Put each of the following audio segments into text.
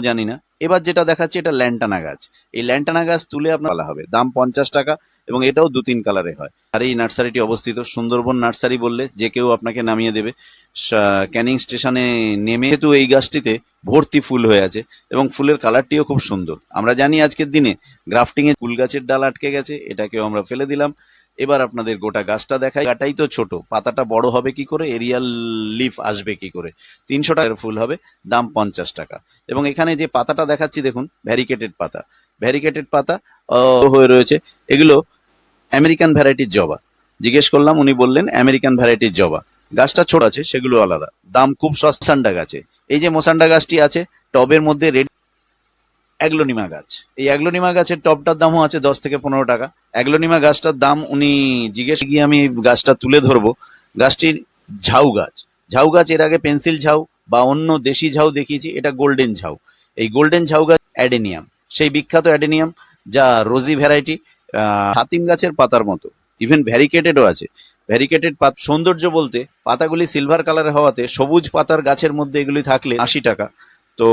জানি না। এবার যেটা দেখাচ্ছি, এটা ল্যান্টানা গাছ। এই ল্যান্টানা গাছ তুলে আপনার হবে। দাম পঞ্চাশ টাকা এবং এটাও দু তিন কালারে হয়। আর এই নার্সারিটি অবস্থিত। সুন্দরবন নার্সারি বললে যে কেউ আপনাকে নামিয়ে দেবে। ক্যানিং স্টেশনে নেমে তো এই গাছটিতে ভর্তি ফুল হয়ে আছে এবং ফুলের কালারটিও খুব সুন্দর। আমরা জানি আজকের দিনে গ্রাফটিং এ ফুল গাছের ডাল আটকে গেছে। এটাকেও আমরা ফেলে দিলাম। এবার আপনাদের গোটা গাছটা দেখাই। গাটাই তো ছোট, পাতাটা বড় হবে কি করে? এরিয়াল লিফ আসবে কি করে? তিনশো টাকার ফুল হবে, দাম পঞ্চাশ টাকা। এবং এখানে যে পাতাটা দেখাচ্ছি, দেখুন, ভ্যারিকেটেড পাতা। ভ্যারিকেটেড পাতা হয়ে রয়েছে। এগুলো আমেরিকান ভ্যারাইটির জবা। জিজ্ঞেস করলাম, উনি বললেন, আমেরিকান ভ্যারাইটির জবা। গাছটা ছোট আছে, সেগুলো আলাদা। দাম খুব সস্তান্ডা গাছে। এই যে মোসান্ডা গাছটি আছে, টবের মধ্যে রেড অ্যাগ্লোনিমা গাছ। এই অ্যাগ্লোনিমা গাছের টবটার দামও আছে দশ থেকে পনেরো টাকা। অ্যাগ্লোনিমা গাছটার দাম উনি জিজ্ঞেস গিয়ে আমি গাছটা তুলে ধরবো। গাছটির ঝাউ গাছ। ঝাউ গাছ এর আগে পেন্সিল ঝাউ বা অন্য দেশি ঝাউ দেখিয়েছি, এটা গোল্ডেন ঝাউ। এই গোল্ডেন ঝাউ গাছ অ্যাডেনিয়াম। সেই বিখ্যাত অ্যাডেনিয়াম যা রোজি ভ্যারাইটি হাতিম গাছের পাতার মতো। ইভেন ভ্যারিকেটেডও আছে। ভ্যারিকেটেড পাত, সৌন্দর্য বলতে পাতাগুলি সিলভার কালারের হওয়াতে সবুজ পাতার গাছের মধ্যে এগুলি থাকলে আশি টাকা। তো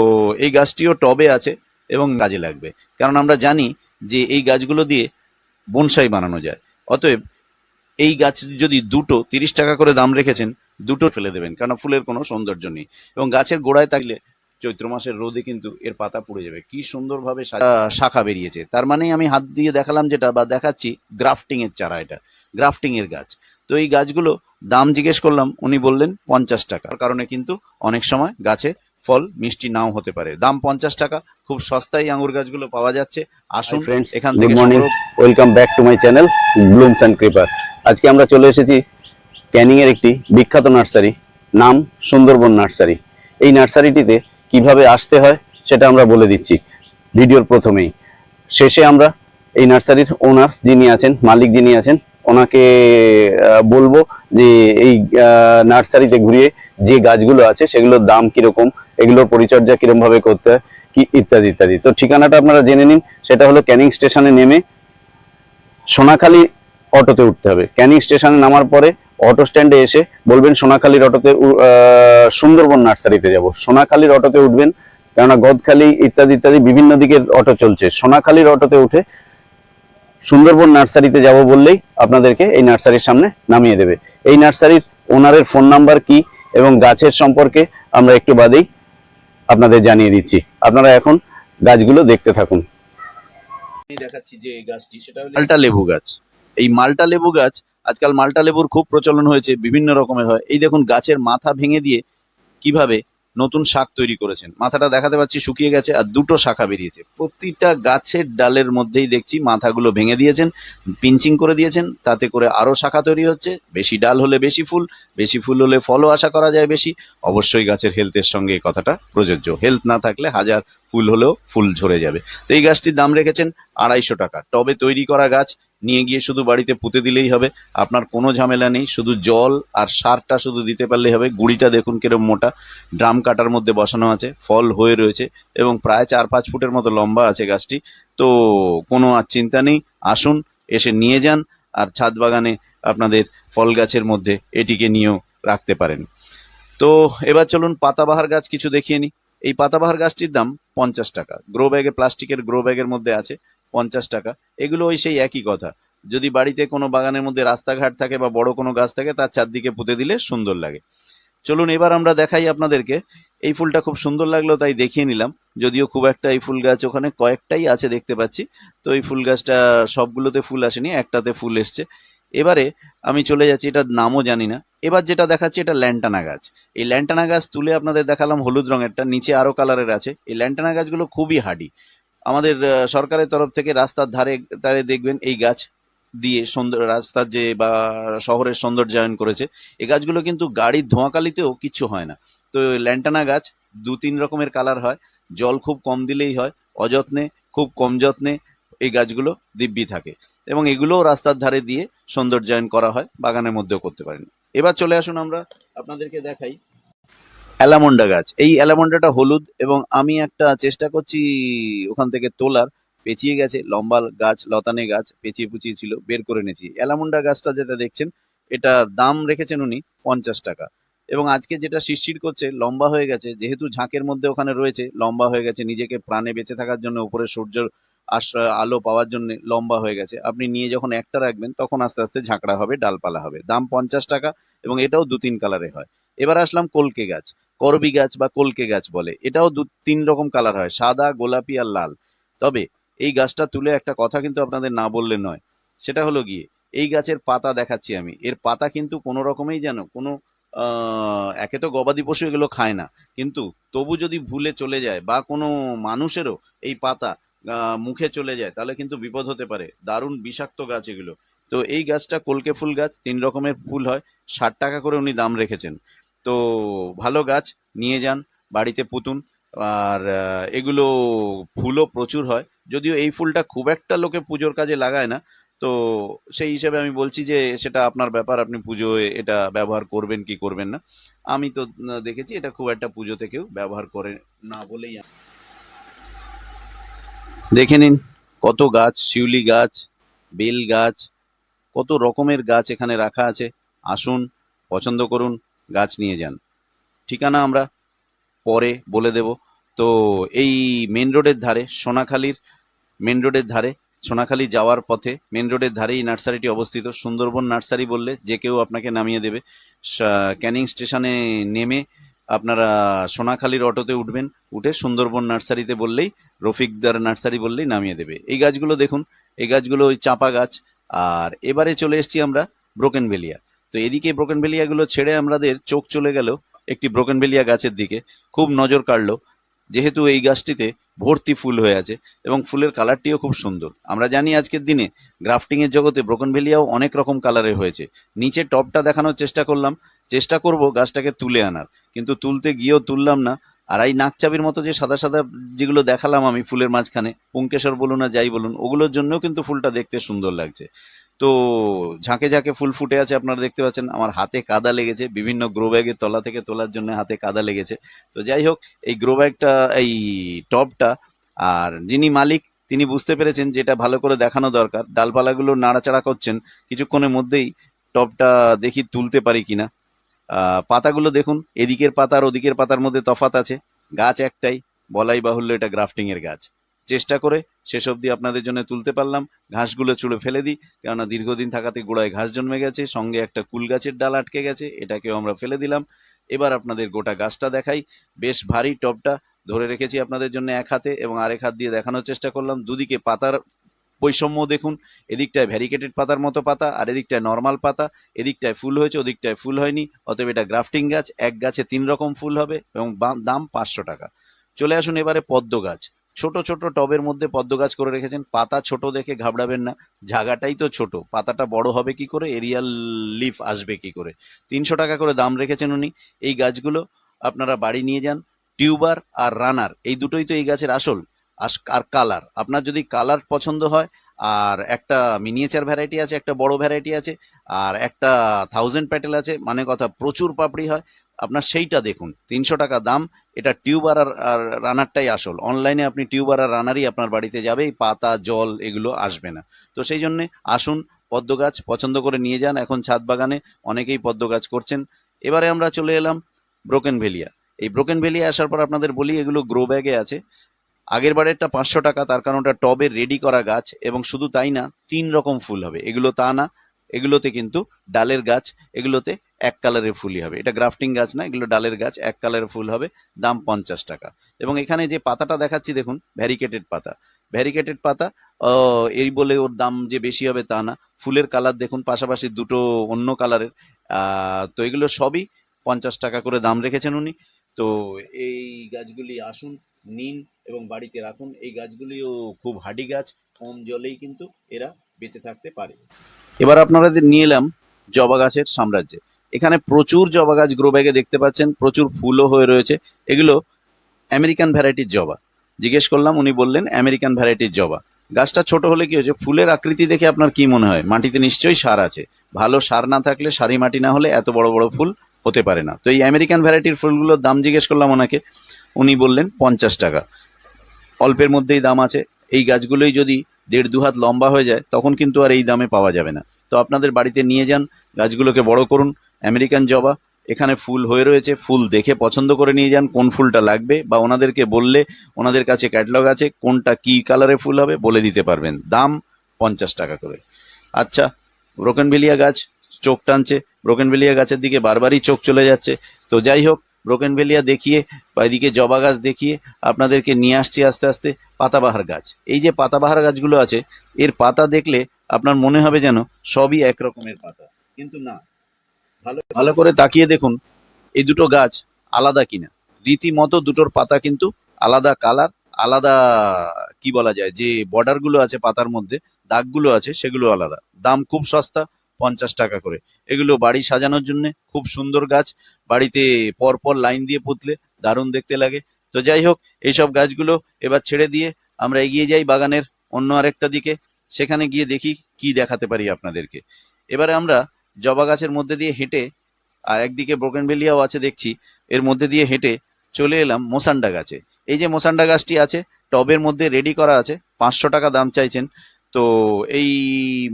এই গাছটিও টবে আছে। এবং কাজে লাগবে। কারণ আমরা জানি যে এই গাছগুলো দিয়ে বনসাই বানানো যায়। অতএব এই গাছ যদি দুটো তিরিশ টাকা করে দাম রেখেছেন, দুটো ফেলে দেবেন কারণ ফুলের কোনো সৌন্দর্য নেই। এবং গাছের গোড়ায় থাকলে চৈত্র মাসের রোদে কিন্তু এর পাতা পুড়ে যাবে। কি সুন্দরভাবে শাখা বেরিয়েছে। তার মানে আমি হাত দিয়ে দেখালাম যেটা বা দেখাচ্ছি গ্রাফটিং এর চারা এটা, গ্রাফটিং এর গাছ। তো এই গাছগুলো দাম জিজ্ঞেস করলাম, উনি বললেন পঞ্চাশ টাকার কারণে কিন্তু অনেক সময় গাছে ফল মিষ্টি নাও হতে পারে। দাম পঞ্চাশ টাকা খুব সস্তায় আঙুর গাছগুলো পাওয়া যাচ্ছে। আসুন এখান থেকে welcome back to my channel blooms and creeper আজকে আমরা চলে এসেছি ক্যানিং এর একটি বিখ্যাত নার্সারি নাম সুন্দরবন নার্সারি। এই নার্সারিটিতে কীভাবে আসতে হয় সেটা আমরা বলে দিচ্ছি ভিডিওর প্রথমেই। শেষে আমরা এই নার্সারির ওনার যিনি আছেন মালিক যিনি আছেন ওনাকে বলব যে এই নার্সারিতে ঘুরিয়ে যে গাছগুলো আছে সেগুলোর দাম কীরকম এগুলোর পরিচর্যা কীরকম ভাবে করতে কি ইত্যাদি ইত্যাদি। তো ঠিকানাটা আপনারা জেনে নিন, সেটা হলো ক্যানিং স্টেশনে নেমে সোনাখালী অটোতে উঠতে হবে। ক্যানিং স্টেশনে নামার পরে অটো স্ট্যান্ডে এসে বলবেন, সোনাখালীর অটোতে সুন্দরবন নার্সারিতে যাব। সোনাখালীর অটোতে উঠবেন, কেননা গদখালি ইত্যাদি ইত্যাদি বিভিন্ন দিকের অটো চলছে। সোনাখালীর অটোতে উঠে সুন্দরবন নার্সারিতে যাব বললেই আপনাদেরকে এই নার্সারির সামনে নামিয়ে দেবে। এই নার্সারির ওনারের ফোন নাম্বার কি এবং গাছের সম্পর্কে আমরা একটু বাদেই আপনাদের জানিয়ে দিচ্ছি। আপনারা এখন গাছগুলো দেখতে থাকুন। আমি দেখাচ্ছি যে এই গাছটি সেটা মালটা লেবু গাছ। এই মাল্টা লেবু গাছ আজকাল মালটা লেবুর খুব প্রচলন হয়েছে বিভিন্ন রকমের হয়। এই দেখুন গাছের মাথা ভেঙে দিয়ে কীভাবে নতুন শাক তৈরি করেছেন। মাথাটা দেখাতে পাচ্ছি শুকিয়ে গেছে আর দুটো শাখা বেরিয়েছে। প্রতিটা গাছের ডালের মধ্যেই দেখছি মাথাগুলো ভেঙে দিয়েছেন, পিঞ্চিং করে দিয়েছেন, তাতে করে আরও শাখা তৈরি হচ্ছে। বেশি ডাল হলে বেশি ফুল বেশি ফুল হলে ফলও আশা করা যায় বেশি। অবশ্যই গাছের হেলথের সঙ্গে এই কথাটা প্রযোজ্য। হেলথ না থাকলে হাজার ফুল হলেও ফুল ঝরে যাবে। তো এই গাছটির দাম রেখেছেন আড়াইশো টাকা। টবে তৈরি করা গাছ নিয়ে গিয়ে শুধু বাড়িতে পুঁতে দিলেই হবে। আপনার কোনো ঝামেলা নেই, শুধু জল আর সারটা শুধু দিতে পারলেই হবে। গুঁড়িটা দেখুন কিরম মোটা। ড্রাম কাটার মধ্যে বসানো আছে, ফল হয়ে রয়েছে এবং প্রায় চার পাঁচ ফুটের মতো লম্বা আছে গাছটি। তো কোনো আর চিন্তা নেই, আসুন, এসে নিয়ে যান আর ছাদ বাগানে আপনাদের ফল গাছের মধ্যে এটিকে নিয়েও রাখতে পারেন। তো এবার চলুন পাতাবাহার গাছ কিছু দেখিয়ে নিই। এই পাতাবাহার গাছটির দাম পঞ্চাশ টাকা। গ্রো ব্যাগে, প্লাস্টিকের গ্রো ব্যাগের মধ্যে আছে। পঞ্চাশ টাকা। এগুলো ওই সেই একই কথা। যদি বাড়িতে কোনো বাগানের মধ্যে রাস্তাঘাট থাকে বা বড় কোনো গাছ থাকে, তার চারদিকে পুঁতে দিলে সুন্দর লাগে। চলুন এবার আমরা দেখাই আপনাদেরকে। এই ফুলটা খুব সুন্দর লাগল, তাই দেখিয়ে নিলাম। যদিও খুব একটা এই ফুল গাছ ওখানে কয়েকটাই আছে দেখতে পাচ্ছি। তো এই ফুল গাছটা সবগুলোতে ফুল আসেনি, একটাতে ফুল এসছে। এবারে আমি চলে যাচ্ছি, এটার নামও জানি না। এবার যেটা দেখাচ্ছি, এটা ল্যান্টানা গাছ। এই ল্যান্টানা গাছ তুলে আপনাদের দেখালাম হলুদ রঙেরটা, নিচে আরও কালারের আছে। এই ল্যান্টানা গাছগুলো খুবই হার্ডি। আমাদের সরকারের তরফ থেকে রাস্তার ধারে ধারে দেখবেন এই গাছ দিয়ে সুন্দর রাস্তার যে বা শহরের সৌন্দর্যায়ন করেছে, এই গাছগুলো কিন্তু গাড়ির ধোঁয়াকালিতেও কিচ্ছু হয় না। তো ল্যান্টানা গাছ দু তিন রকমের কালার হয়, জল খুব কম দিলেই হয়, অযত্নে, খুব কম যত্নে এই গাছগুলো দিব্যি থাকে এবং এগুলোও রাস্তার ধারে দিয়ে সৌন্দর্যায়ন করা হয়, বাগানের মধ্যেও করতে পারেন। এবার চলে আসুন আমরা আপনাদেরকে দেখাই অ্যালামন্ডা গাছ। এই অ্যালামন্ডাটা হলুদ এবং আমি একটা চেষ্টা করছি ওখান থেকে তোলার। পেঁচিয়ে গেছে, লম্বা গাছ, লতানে গাছ পেঁচিয়ে পুচিয়ে ছিল, বের করে এনেছি। অ্যালামন্ডা গাছটা যেটা দেখছেন এটার দাম রেখেছেন উনি পঞ্চাশ টাকা। এবং আজকে যেটা শিরশির করছে, লম্বা হয়ে গেছে, যেহেতু ঝাঁকের মধ্যে ওখানে রয়েছে, লম্বা হয়ে গেছে, নিজেকে প্রাণে বেঁচে থাকার জন্য, উপরে সূর্যের আশ্রয় আলো পাওয়ার জন্য লম্বা হয়ে গেছে। আপনি নিয়ে যখন একটা রাখবেন, তখন আস্তে আস্তে ঝাঁকড়া হবে, ডালপালা হবে। দাম পঞ্চাশ টাকা এবং এটাও দু তিন কালারে হয়। এবার আসলাম কলকে গাছ। করবি গাছ বা কলকে গাছ বলে, এটাও দু, তিন রকম কালার হয়, সাদা, গোলাপি আর লাল। তবে এই গাছটা তুলে একটা কথা কিন্তু আপনাদের না বললে নয়, সেটা হলো গিয়ে, এই গাছের পাতা দেখাচ্ছি আমি, এর পাতা কিন্তু কোনো রকমেই যেন কোনো একে তো গবাদি পশু এগুলো খায় না, কিন্তু তবু যদি ভুলে চলে যায় বা কোনো মানুষেরও এই পাতা মুখে চলে যায়, তাহলে কিন্তু বিপদ হতে পারে, দারুণ বিষাক্ত গাছ এগুলো। তো এই গাছটা কলকে ফুল গাছ, তিন রকমের ফুল হয়, ষাট টাকা করে উনি দাম রেখেছেন। তো ভালো গাছ, নিয়ে যান, বাড়িতে পুতুন। আর এগুলো ফুলও প্রচুর হয়। যদিও এই ফুলটা খুব একটা লোকে পুজোর কাজে লাগায় না, তো সেই হিসেবে আমি বলছি যে সেটা আপনার ব্যাপার, আপনি পুজোয় এটা ব্যবহার করবেন কি করবেন না। আমি তো দেখেছি এটা খুব একটা পুজোতে কেউ ব্যবহার করে না বলেই দেখে নিন কত গাছ, শিউলি গাছ, বেল গাছ, কত রকমের গাছ এখানে রাখা আছে। আসুন, পছন্দ করুন গাছ নিয়ে যান। ঠিকানা আমরা পরে বলে দেব। তো এই মেন রোডের ধারে সোনাখালীর মেন রোডের ধারে, সোনাখালী যাওয়ার পথে মেন রোডের ধারে এই নার্সারিটি অবস্থিত। সুন্দরবন নার্সারি বললে যে কেউ আপনাকে নামিয়ে দেবে। ক্যানিং স্টেশনে নেমে আপনারা সোনাখালীর অটোতে উঠবেন, উঠে সুন্দরবন নার্সারিতে বললেই, রফিকদার নার্সারি বললেই নামিয়ে দেবে। এই গাছগুলো দেখুন, এই গাছগুলো ওই চাপা গাছ। আর এবারে চলে এসেছি আমরা ব্রোকেন ভেলিয়া তো এদিকে ব্রোকেন ভেলিয়াগুলো ছেড়ে আমাদের চোখ চলে গেল একটি ব্রোকেন ভেলিয়া গাছের দিকে। খুব নজর কাড়লো, যেহেতু এই গাছটিতে ভর্তি ফুল হয়ে আছে এবং ফুলের কালারটিও খুব সুন্দর। আমরা জানি আজকের দিনে গ্রাফটিং এর জগতে ব্রোকন ভেলিয়াও অনেক রকম কালারের হয়েছে। নিচে টপটা দেখানোর চেষ্টা করলাম, চেষ্টা করব গাছটাকে তুলে আনার। কিন্তু তুলতে গিয়েও তুললাম না, আর এই নাকচাবির মতো যে সাদা সাদা যেগুলো দেখালাম আমি ফুলের মাঝখানে, পুঙ্কেশ্বর বলুন আর যাই বলুন, ওগুলোর জন্যও কিন্তু ফুলটা দেখতে সুন্দর লাগছে। তো ঝাঁকে ঝাঁকে ফুল ফুটে আছে, আপনারা দেখতে পাচ্ছেন। আমার হাতে কাদা লেগেছে, বিভিন্ন গ্রো ব্যাগের তলা থেকে তোলার জন্য হাতে কাদা লেগেছে। তো যাই হোক, এই গ্রো ব্যাগটা, এই টবটা আর যিনি মালিক, তিনি বুঝতে পেরেছেন যেটা ভালো করে দেখানো দরকার। ডালপালাগুলো নাড়াচাড়া করছেন, কিছুক্ষণের মধ্যেই টবটা দেখি তুলতে পারি কিনা। পাতাগুলো দেখুন, এদিকের পাতা আর ওদিকের পাতার মধ্যে তফাত আছে। গাছ একটাই, বলাই বাহুল্য এটা গ্রাফটিংয়ের গাছ। চেষ্টা করে শেষ অবধি আপনাদের জন্য তুলতে পারলাম। ঘাসগুলো চুড়ে ফেলে দিই, কেননা দীর্ঘদিন থাকাতে গোড়ায় ঘাস জন্মে গেছে, সঙ্গে একটা কুল গাছের ডাল আটকে গেছে, এটাকেও আমরা ফেলে দিলাম। এবার আপনাদের গোটা গাছটা দেখাই। বেশ ভারী টবটা ধরে রেখেছি আপনাদের জন্য এক হাতে এবং আরেক হাত দিয়ে দেখানোর চেষ্টা করলাম। দুদিকে পাতার বৈষম্য দেখুন, এদিকটায় ভ্যারিকেটেড পাতার মতো পাতা আর এদিকটায় নর্মাল পাতা। এদিকটায় ফুল হয়েছে, ওদিকটায় ফুল হয়নি, অতএব এটা গ্রাফটিং গাছ। এক গাছে তিন রকম ফুল হবে এবং দাম পাঁচশো টাকা। চলে আসুন এবারে পদ্ম গাছ। ছোট ছোট টবের মধ্যে পদ্ম গাছ করে রেখেছেন। পাতা ছোট দেখে ঘাবড়াবেন না। জায়গাটাই তো ছোট। পাতাটা বড় হবে কি করে? এরিয়াল লিফ আসবে কি করে? তিনশো টাকা করে দাম রেখেছেন উনি। এই গাছগুলো আপনারা বাড়ি নিয়ে যান। টিউবার আর রানার, এই দুটোই তো এই গাছের আসল। আস- আর কালার। আপনার যদি কালার পছন্দ হয়, আর একটা মিনিয়েচার ভ্যারাইটি আছে, একটা বড় ভ্যারাইটি আছে, আর একটা থাউজেন্ড প্যাটেল আছে মানে কথা প্রচুর পাপড়ি হয়। আপনার সেইটা দেখুন, তিনশো টাকা দাম, এটা টিউবার আর রানারটাই আসল। অনলাইনে আপনি টিউবার আর রানারই আপনার বাড়িতে যাবে পাতা, জল এগুলো আসবে না। তো সেই জন্যে আসুন, পদ্ম গাছ পছন্দ করে নিয়ে যান। এখন ছাদ বাগানে অনেকেই পদ্ম গাছ করছেন। এবারে আমরা চলে এলাম ব্রোকেন ভেলিয়া। এই ব্রোকেন ভেলিয়া আসার পর আপনাদের বলি, এগুলো গ্রো ব্যাগে আছে। আগের বারেরটা পাঁচশো টাকা, তার কারণ ওটা টবে রেডি করা গাছ এবং শুধু তাই না, তিন রকম ফুল হবে। এগুলো তা না, এগুলোতে কিন্তু ডালের গাছ, এগুলোতে এক কালারের ফুলই হবে। এটা গ্রাফটিং গাছ না, এগুলো ডালের গাছ, এক কালারের ফুল হবে, দাম পঞ্চাশ টাকা। এবং এখানে যে পাতাটা দেখাচ্ছি, দেখুন, ভ্যারিকেটেড পাতা। ভ্যারিকেটেড পাতা এই বলে ওর দাম যে বেশি হবে তা না। ফুলের কালার দেখুন, পাশাপাশি দুটো অন্য কালারের। তো এগুলো সবই পঞ্চাশ টাকা করে দাম রেখেছেন উনি। তো এই গাছগুলি আসুন, নিন এবং বাড়িতে রাখুন। এই গাছগুলিও খুব হাডি গাছ, কম জলেই কিন্তু এরা বেঁচে থাকতে পারে। এবার আপনাদের নিয়ে এলাম জবা গাছের সাম্রাজ্যে। এখানে প্রচুর জবা গাছ গ্রো ব্যাগে দেখতে পাচ্ছেন, প্রচুর ফুলও হয়ে রয়েছে। এগুলো আমেরিকান ভ্যারাইটির জবা। জিজ্ঞেস করলাম, উনি বললেন আমেরিকান ভ্যারাইটির জবা। গাছটা ছোট হলে কি হয়েছে? ফুলের আকৃতি দেখে আপনার কি মনে হয়? মাটিতে নিশ্চয়ই সার আছে। ভালো সার না থাকলে সারি মাটি না হলে এত বড় বড় ফুল হতে পারে না। তো এই আমেরিকান ভ্যারাইটির ফুলগুলোর দাম জিজ্ঞেস করলাম ওনাকে। উনি বললেন, পঞ্চাশ টাকা। অল্পের মধ্যেই দাম আছে। এই গাছগুলোই যদি দেড় দু হাত লম্বা হয়ে যায়, তখন কিন্তু আর এই দামে পাওয়া যাবে না। তো আপনাদের বাড়িতে নিয়ে যান, গাছগুলোকে বড় করুন। আমেরিকান জবা, এখানে ফুল হয়ে রয়েছে, ফুল দেখে পছন্দ করে নিয়ে যান, কোন ফুলটা লাগবে বা ওনাদেরকে বললে ওনাদের কাছে ক্যাটলগ আছে, কোনটা কি কালারে ফুল হবে বলে দিতে পারবেন। দাম পঞ্চাশ টাকা করে। আচ্ছা ব্রোকেনভেলিয়া গাছ চোখ টানছে, ব্রোকেনভেলিয়া গাছের দিকে বারবারই চোখ চলে যাচ্ছে। তো যাই হোক, ব্রোকেনভেলিয়া দেখিয়ে বা এদিকে জবা গাছ দেখিয়ে আপনাদেরকে নিয়ে আসছি আস্তে আস্তে, পাতাবাহার গাছ। এই যে পাতাবাহার গাছগুলো আছে, এর পাতা দেখলে আপনার মনে হবে যেন সবই এক রকমের পাতা। কিন্তু না ভালো করে তাকিয়ে দেখুন, এই দুটো গাছ আলাদা কিনা। রীতিমতো দুটোর পাতা কিন্তু আলাদা কালার, আলাদা, কি বলা যায়, যে বর্ডারগুলো আছে পাতার মধ্যে, দাগগুলো আছে, সেগুলো আলাদা। দাম খুব সস্তা, পঞ্চাশ টাকা করে। এগুলো বাড়ি সাজানোর জন্য খুব সুন্দর গাছ। বাড়িতে পরপর লাইন দিয়ে পুঁতলে দারুণ দেখতে লাগে। তো যাই হোক, এইসব গাছগুলো এবার ছেড়ে দিয়ে আমরা এগিয়ে যাই বাগানের অন্য আরেকটা দিকে। সেখানে গিয়ে দেখি কি দেখাতে পারি আপনাদেরকে। এবারে আমরা জবা গাছের মধ্যে দিয়ে হেঁটে, আর একদিকে ব্রোকেনভেলিয়াও আছে দেখছি, এর মধ্যে দিয়ে হেঁটে চলে এলাম মোসান্ডা গাছে। এই যে মোসান্ডা গাছটি আছে, টবের মধ্যে রেডি করা আছে, পাঁচশো টাকা দাম চাইছেন। তো এই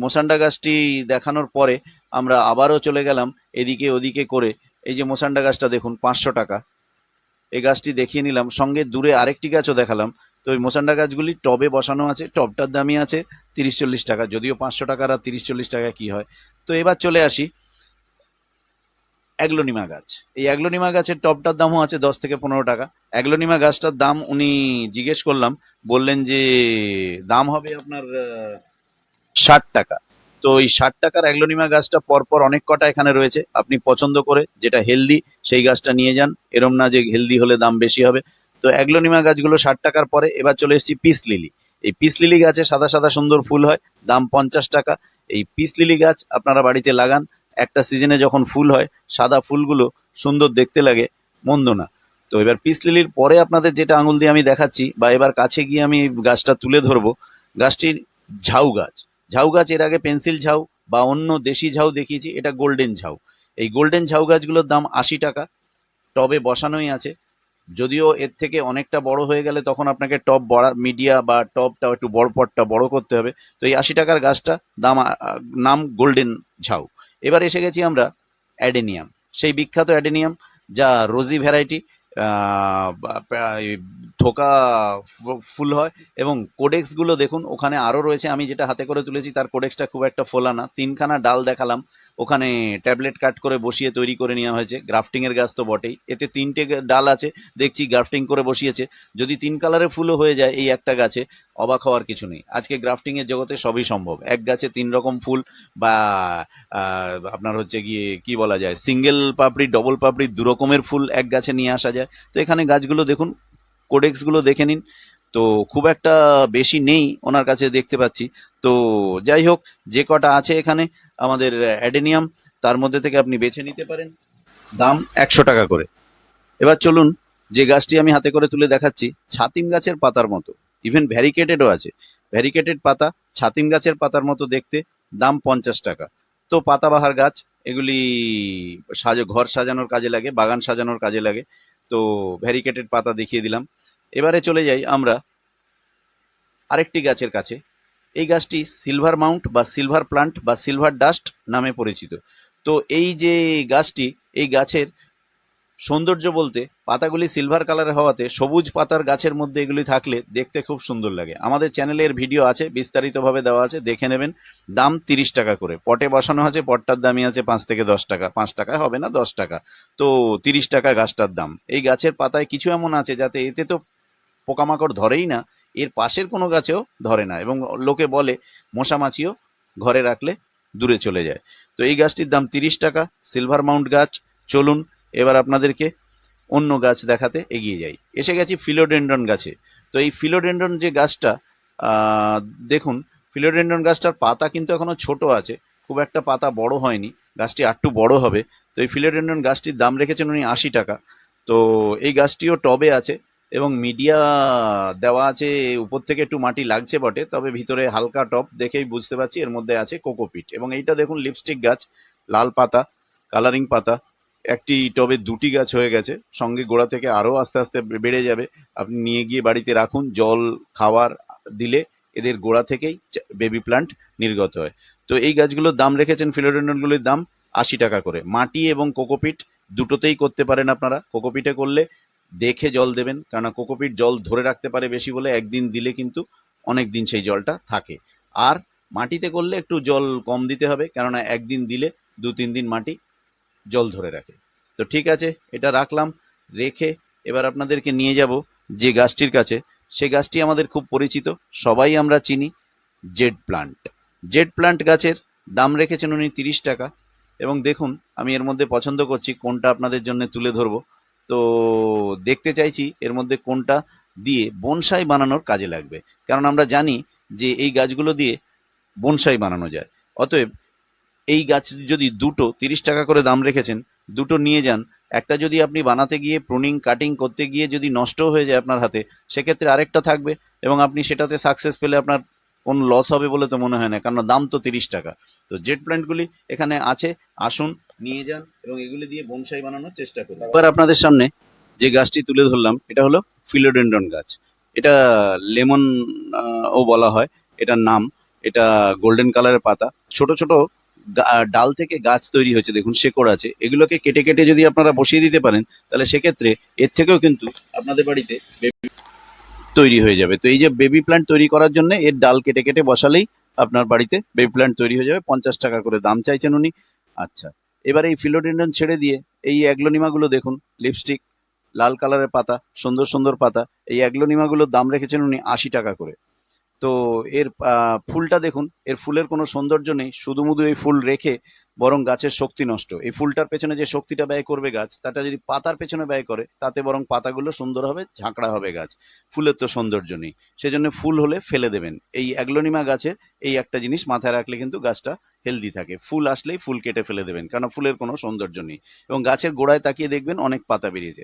মোসান্ডা গাছটি দেখানোর পরে আমরা আবারও চলে গেলাম এদিকে ওদিকে করে। এই যে মোসান্ডা গাছটা দেখুন, পাঁচশো টাকা। এই গাছটি দেখিয়ে নিলাম, সঙ্গে দূরে আরেকটি গাছও দেখালাম তো ওই মোসান্ডা গাছগুলি টবে বসানো আছে, টবটার দামই আছে তিরিশ চল্লিশ টাকা, যদিও পাঁচশো টাকার আর তিরিশ চল্লিশ টাকা কি হয়? তো এবার চলে আসি অ্যাগ্লোনিমা গাছ। এই অ্যাগ্লোনিমা গাছের টবটার দামও আছে দশ থেকে পনেরো টাকা। অ্যাগ্লোনিমা গাছটার দাম উনি জিজ্ঞেস করলাম, বললেন যে দাম হবে আপনার ষাট টাকা। তো এই ষাট টাকার অ্যাগ্লোনিমা গাছটা পরপর অনেক কটা এখানে রয়েছে। আপনি পছন্দ করে যেটা হেলদি সেই গাছটা নিয়ে যান। এরম না যে হেলদি হলে দাম বেশি হবে। তো অ্যাগ্লোনিমা গাছগুলো ষাট টাকার পরে এবার চলে এসেছি পিস লিলি। এই পিস লিলি গাছে সাদা সাদা সুন্দর ফুল হয়, দাম পঞ্চাশ টাকা। এই পিস লিলি গাছ আপনারা বাড়িতে লাগান, একটা সিজনে যখন ফুল হয়, সাদা ফুলগুলো সুন্দর দেখতে লাগে, মন্দ না। তো এবার পিস লিলির পরে আপনাদের যেটা আঙুল দিয়ে আমি দেখাচ্ছি, বা এবার কাছে গিয়ে আমি গাছটা তুলে ধরবো, গাছটির ঝাউ গাছ। ঝাউ গাছ এর আগে পেন্সিল ঝাউ বা অন্য দেশি ঝাউ দেখিয়েছি, এটা গোল্ডেন ঝাউ। এই গোল্ডেন ঝাউ গাছগুলোর দাম আশি টাকা, টবে বসানোই আছে। যদিও এর থেকে অনেকটা বড় হয়ে গেলে তখন আপনাকে টপ বড়া মিডিয়া বা টপটা একটু বড় পটটা বড় করতে হবে। তো এই আশি টাকার গাছটা দাম নাম গোল্ডেন ঝাউ এবার এসে গেছি আমরা অ্যাডেনিয়াম সেই বিখ্যাত অ্যাডেনিয়াম যা রোজি ভ্যারাইটি ফু- ফুল হয় এবং কোডেক্সগুলো দেখুন, ওখানে আরও রয়েছে। আমি যেটা হাতে করে তুলেছি, তার কোডেক্সটা খুব একটা ফোলা না তিনখানা ডাল দেখালাম। ওখানে ট্যাবলেট কাট করে বসিয়ে তৈরি করে নেওয়া হয়েছে। গ্রাফটিংয়ের গাছ তো বটেই। এতে তিনটে ডাল আছে, দেখছি গ্রাফটিং করে বসিয়েছে। যদি তিন কালারের ফুলও হয়ে যায় এই একটা গাছে, অবাক হওয়ার কিছু নেই। আজকে গ্রাফটিংয়ের জগতে সবই সম্ভব। এক গাছে তিন রকম ফুল বা আপনার হচ্ছে গিয়ে কি বলা যায়, সিঙ্গেল পাপড়ি, ডবল পাপড়ি, দু রকমের ফুল এক গাছে নিয়ে আসা যায়। তো এখানে গাছগুলো দেখুন, কোডেক্সগুলো দেখে নিন। তো খুব একটা বেশি নেই ওনার কাছে দেখতে পাচ্ছি। তো যাই হোক, যে কটা আছে এখানে আমাদের অ্যাডেনিয়াম, তার মধ্যে থেকে আপনি বেছে নিতে পারেন। দাম একশো টাকা করে। এবার চলুন, যে গাছটি আমি হাতে করে তুলে দেখাচ্ছি, ছাতিম গাছের পাতার মতো। ইভেন ভ্যারিকেটেডও আছে। ভ্যারিকেটেড পাতা, ছাতিম গাছের পাতার মতো দেখতে, দাম পঞ্চাশ টাকা। তো পাতাবাহার গাছ, এগুলি সাজ, ঘর সাজানোর কাজে লাগে, বাগান সাজানোর কাজে লাগে। তো ভ্যারিকেটেড পাতা দেখিয়ে দিলাম। এবারে চলে যাই আমরা আরেকটি গাছের কাছে। এই গাছটি সিলভার মাউন্ট বা সিলভার প্লান্ট বা সিলভার ডাস্ট নামে পরিচিত। তো এই যে গাছটি, এই গাছের সৌন্দর্য বলতে পাতাগুলি সিলভার কালারের হওয়াতে সবুজ পাতার গাছের মধ্যে এগুলি থাকলে দেখতে খুব সুন্দর লাগে। আমাদের চ্যানেলে এর ভিডিও আছে, বিস্তারিতভাবে দেওয়া আছে, দেখে নেবেন। দাম তিরিশ টাকা করে। পটে বসানো আছে, পটটার দামই আছে পাঁচ থেকে দশ টাকা। পাঁচ টাকায় হবে না, দশ টাকা। তো তিরিশ টাকা গাছটার দাম। এই গাছের পাতায় কিছু এমন আছে যাতে এতে তো পোকামাকড় ধরেই না এর পাশের কোনো গাছেও ধরে না এবং লোকে বলে মশামাছিও ঘরে রাখলে দূরে চলে যায়। তো এই গাছটির দাম তিরিশ টাকা, সিলভার মাউন্ট গাছ, চলুন এবার আপনাদেরকে অন্য গাছ দেখাতে এগিয়ে যাই। এসে গেছি ফিলোডেন্ড্রন গাছে। তো এই ফিলোডেন্ড্রন যে গাছটা দেখুন, ফিলোডেন্ড্রন গাছটার পাতা কিন্তু এখনও ছোট আছে, খুব একটা পাতা বড় হয়নি, গাছটি আরটু বড় হবে। তো এই ফিলোডেন্ড্রন গাছটির দাম রেখেছেন উনি আশি টাকা। তো এই গাছটিও টবে আছে এবং মিডিয়া দেওয়া আছে, উপর থেকে একটু মাটি লাগছে বটে, তবে ভিতরে হালকা টপ দেখেই বুঝতে পারছি, এর মধ্যে আছে কোকোপিট এবং এইটা দেখুন লিপস্টিক গাছ, লাল পাতা কালারিং পাতা, একটি টবে দুটি গাছ হয়ে গেছে, সঙ্গে গোড়া থেকে আরও আস্তে আস্তে বেড়ে যাবে। আপনি নিয়ে গিয়ে বাড়িতে রাখুন, জল খাবার দিলে এদের গোড়া থেকেই বেবি প্লান্ট নির্গত হয়। তো এই গাছগুলোর দাম রেখেছেন ফিলোডেন্ডনগুলির দাম আশি টাকা করে। মাটি এবং কোকোপিট দুটোতেই করতে পারেন আপনারা। কোকোপিটে করলে দেখে জল দেবেন, কেননা কোকোপিট জল ধরে রাখতে পারে বেশি বলে একদিন দিলে কিন্তু অনেক দিন সেই জলটা থাকে। আর মাটিতে করলে একটু জল কম দিতে হবে, কেননা একদিন দিলে দু তিন দিন মাটি জল ধরে রাখে। তো ঠিক আছে, এটা রাখলাম, রেখে এবার আপনাদেরকে নিয়ে যাব যে গাছটির কাছে। সে গাছটি আমাদের খুব পরিচিত, সবাই আমরা চিনি, জেড প্লান্ট। জেড প্লান্ট গাছের দাম রেখেছেন উনি তিরিশ টাকা। এবং দেখুন, আমি এর মধ্যে পছন্দ করছি, কোনটা আপনাদের জন্য তুলে ধরবো। তো দেখতে চাইছি এর মধ্যে কোনটা দিয়ে বনসাই বানানোর কাজে লাগবে। কারণ আমরা জানি যে এই গাছগুলো দিয়ে বনসাই বানানো যায়। অতএব এই গাছ যদি দুটো তিরিশ টাকা করে দাম রেখেছেন, দুটো নিয়ে যান। একটা যদি আপনি বানাতে গিয়ে প্রুনিং কাটিং করতে গিয়ে যদি নষ্ট হয়ে যায় আপনার হাতে, সেক্ষেত্রে আরেকটা থাকবে এবং আপনি সেটাতে সাকসেস পেলে আপনার কোনো লস হবে বলে তো মনে হয় না কারণ দাম তো তিরিশ টাকা। তো জেট প্ল্যান্টগুলি এখানে আছে, আসুন, নিয়ে যান এবং এগুলি দিয়ে বনসাই বানানোর চেষ্টা করুন। এবার আপনাদের সামনে যে গাছটি তুলে ধরলাম, এটা হলো ফিলোডেন্ড্রন গাছ। এটা লেমন ও বলা হয়, এটার নাম। এটা গোল্ডেন কালারের পাতা। ছোট ছোট ডাল থেকে গাছ তৈরি হয়েছে, দেখুন, শেকড় আছে। এগুলোকে কেটে কেটে যদি আপনারা বসিয়ে দিতে পারেন, তাহলে সেক্ষেত্রে এর থেকেও কিন্তু আপনাদের বাড়িতে তৈরি হয়ে যাবে। তো এই যে বেবি প্ল্যান্ট তৈরি করার জন্য এর ডাল কেটে কেটে বসালেই আপনার বাড়িতে বেবি প্ল্যান্ট তৈরি হয়ে যাবে। পঞ্চাশ টাকা করে দাম চাইছেন উনি। আচ্ছা এবার এই ফিলোডেন্ডন ছেড়ে দিয়ে এই অ্যাগ্লোনিমাগুলো দেখুন লিপস্টিক লাল কালারের পাতা, সুন্দর সুন্দর পাতা, এই অ্যাগ্লোনিমাগুলোর দাম রেখেছেন উনি আশি টাকা করে। তো এর ফুলটা দেখুন, এর ফুলের কোনো সৌন্দর্য নেই শুধু মুধু এই ফুল রেখে বরং গাছের শক্তি নষ্ট। এই ফুলটার পেছনে যে শক্তিটা ব্যয় করবে গাছ, তাটা যদি পাতার পেছনে ব্যয় করে, তাতে বরং পাতাগুলো সুন্দর হবে, ঝাঁকড়া হবে গাছ। ফুলের তো সৌন্দর্য নেই। সেজন্য ফুল হলে ফেলে দেবেন। এই অ্যাগ্লোনিমা গাছের এই একটা জিনিস মাথায় রাখলে কিন্তু গাছটা হেলদি থাকে। ফুল আসলেই ফুল কেটে ফেলে দেবেন কারণ ফুলের কোনো সৌন্দর্য নেই। এবং গাছের গোড়ায় তাকিয়ে দেখবেন অনেক পাতা বেরিয়েছে।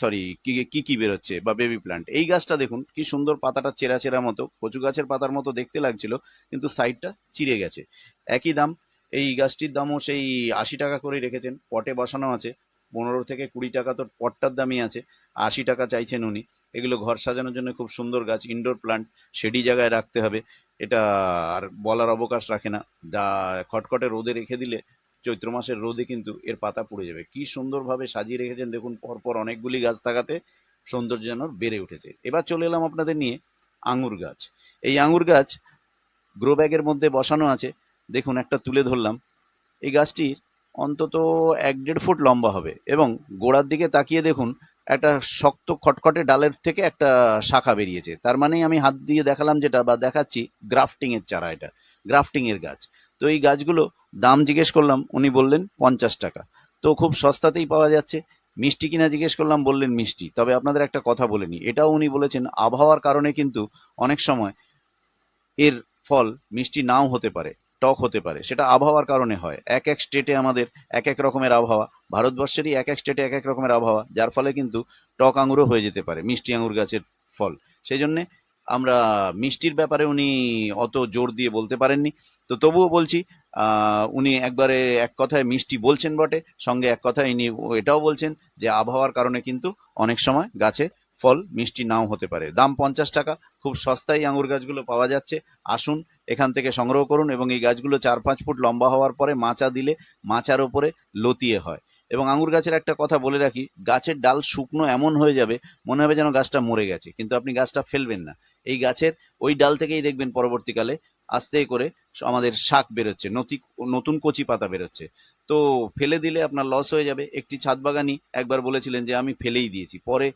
সরি কি কি কি বেরোচ্ছে বা বেবি প্লান্ট এই গাছটা দেখুন, কি সুন্দর পাতাটা চেরা চেরা মতো, কচু গাছের পাতার মতো দেখতে লাগছিল, কিন্তু সাইডটা চিড়ে গেছে। একই দাম, এই গাছটির দামও সেই আশি টাকা করে রেখেছেন, পটে বসানো আছে। পনেরো থেকে কুড়ি টাকা তো পটটার দামই আছে, আশি টাকা চাইছেন উনি। এগুলো ঘর সাজানোর জন্য খুব সুন্দর গাছ ইনডোর প্লান্ট সেডি জায়গায় রাখতে হবে। এটা আর বলার অবকাশ রাখে না। খটখটে রোদে রেখে দিলে চৈত্র মাসের রোদে কিন্তু এর পাতা পুড়ে যাবে। কি সুন্দরভাবে সাজিয়ে রেখেছেন দেখুন, পরপর অনেকগুলি গাছ থাকাতে সৌন্দর্য যেন বেড়ে উঠেছে। এবার চলে এলাম আপনাদের নিয়ে আঙুর গাছ। এই আঙুর গাছ গ্রো ব্যাগের মধ্যে বসানো আছে। দেখুন একটা তুলে ধরলাম। এই গাছটির অন্তত এক দেড় ফুট লম্বা হবে এবং গোড়ার দিকে তাকিয়ে দেখুন, একটা শক্ত খটখটে ডালের থেকে একটা শাখা বেরিয়েছে। তার মানেই আমি হাত দিয়ে দেখালাম যেটা বা দেখাচ্ছি গ্রাফটিংয়ের চারা এটা, গ্রাফটিংয়ের গাছ। তো এই গাছগুলো দাম জিজ্ঞেস করলাম, উনি বললেন পঞ্চাশ টাকা। তো খুব সস্তাতেই পাওয়া যাচ্ছে। মিষ্টি কিনা জিজ্ঞেস করলাম, বললেন মিষ্টি। তবে আপনাদের একটা কথা বলে নিই, এটাও উনি বলেছেন, আবহাওয়ার কারণে কিন্তু অনেক সময় এর ফল মিষ্টি নাও হতে পারে। টক হতে পারে, সেটা আবহাওয়ার কারণে হয়। এক এক স্টেটে আমাদের এক এক রকমের আবহাওয়া, ভারতবর্ষেরই এক এক স্টেটে এক এক রকমের আবহাওয়া, যার ফলে কিন্তু টক আঙুরও হয়ে যেতে পারে, মিষ্টি আঙুর গাছের ফল। সেই জন্যে আমরা মিষ্টির ব্যাপারে উনি অত জোর দিয়ে বলতে পারেননি। তো তবুও বলছি উনি একবারে এক কথায় মিষ্টি বলছেন বটে, সঙ্গে এক কথায় ইনি এটাও বলছেন যে আবহাওয়ার কারণে কিন্তু অনেক সময় গাছে ফল মিষ্টি নাও হতে পারে। দাম পঞ্চাশ টাকা, খুব সস্তায় আঙুর গাছগুলো পাওয়া যাচ্ছে। আসুন এখান থেকে সংগ্রহ করুন এবং এই গাছগুলো চার পাঁচ ফুট লম্বা হওয়ার পরে মাচা দিলে মাচার ওপরে লতিয়ে হয়। এবং আঙুর গাছের একটা কথা বলে রাখি, গাছের ডাল শুকনো এমন হয়ে যাবে, মনে হবে যেন গাছটা মরে গেছে, কিন্তু আপনি গাছটা ফেলবেন না। এই গাছের ওই ডাল থেকেই দেখবেন পরবর্তীকালে আস্তে করে আমাদের শাক বেরোচ্ছে, নতি, নতুন কচি পাতা বেরোচ্ছে। তো ফেলে দিলে আপনার লস হয়ে যাবে। একটি ছাদ বাগানি একবার বলেছিলেন যে, আমি ফেলেই দিয়েছি। পরে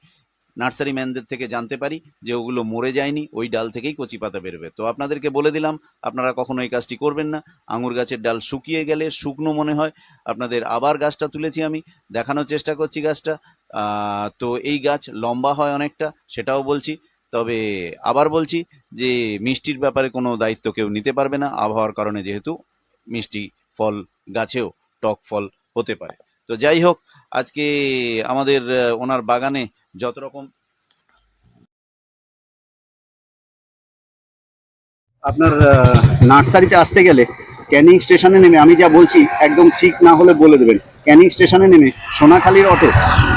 নার্সারি ম্যানদের থেকে জানতে পারি যে ওগুলো মরে যায়নি, ওই ডাল থেকেই কচি পাতা বেরোবে। তো আপনাদেরকে বলে দিলাম, আপনারা কখনো এই কাজটি করবেন না। আঙুর গাছের ডাল শুকিয়ে গেলে শুকনো মনে হয়। আপনাদের আবার গাছটা তুলেছি আমি, দেখানোর চেষ্টা করছি গাছটা। তো এই গাছ লম্বা হয় অনেকটা, সেটাও বলছি। তবে আবার বলছি যে মিষ্টির ব্যাপারে কোনো দায়িত্ব কেউ নিতে পারবে না। আবহাওয়ার কারণে যেহেতু মিষ্টি ফল গাছেও টক ফল হতে পারে। তো যাই হোক আজকে আমাদের ওনার বাগানে যত রকম আপনার নার্সারিতে আসতে গেলে ক্যানিং স্টেশনে নেমে আমি যা বলছি একদম ঠিক না হলে বলে দেবেন। ক্যানিং স্টেশনে নেমে সোনাখালীর অটো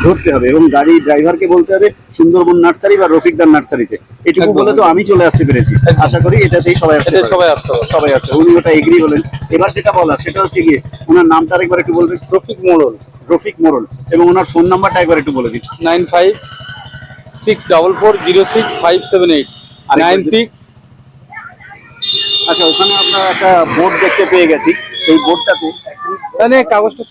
ধরতে হবে এবং গাড়ি ড্রাইভারকে বলতে হবে সুন্দরবন নার্সারি বা রফিকদার নার্সারিতে। এটুকু বলে তো আমি চলে আসতে পেরেছি। আশা করি এটাতেই সবাই আসতে সবাই আসতে সবাই আসছে উনি ওটা এগ্রি হলেন এবার যেটা বলার সেটা হচ্ছে গিয়ে ওনার নামটা আরেকবার একটু বলবেন। রফিক মোড়ল। রফিক মোড়ল এবং ওনার ফোন নাম্বারটা একবার একটু বলে দিন। Nine five six double four zero six five seven eight. Nine. Six আচ্ছা ওখানে আমরা একটা বোর্ড দেখতে পেয়ে গেছি। সেই বোর্ডটাতে মানে কাগজটা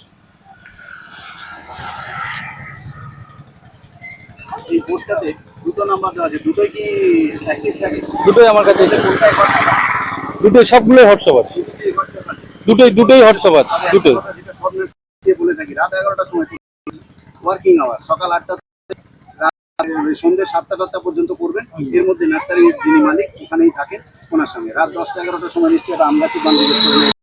এই বোর্ডটাতে দুটো নাম্বার দেওয়া আছে। দুটোই কি দুটোই আমার কাছে দুটোই সবগুলোই হোয়াটসঅ্যাপ আছে। দুটোই দুটোই হোয়াটসঅ্যাপ আছে বলে থাকি রাত এগারোটার সময় ওয়ার্কিং আওয়ার সকাল আটটা রাত সন্ধ্যে সাতটা টাটটা পর্যন্ত করবেন। এর মধ্যে নার্সারির যিনি মালিক এখানেই থাকেন। ওনার সঙ্গে রাত দশটা এগারোটার সময় নিশ্চয়ই একটা আমগাছি বান্ধব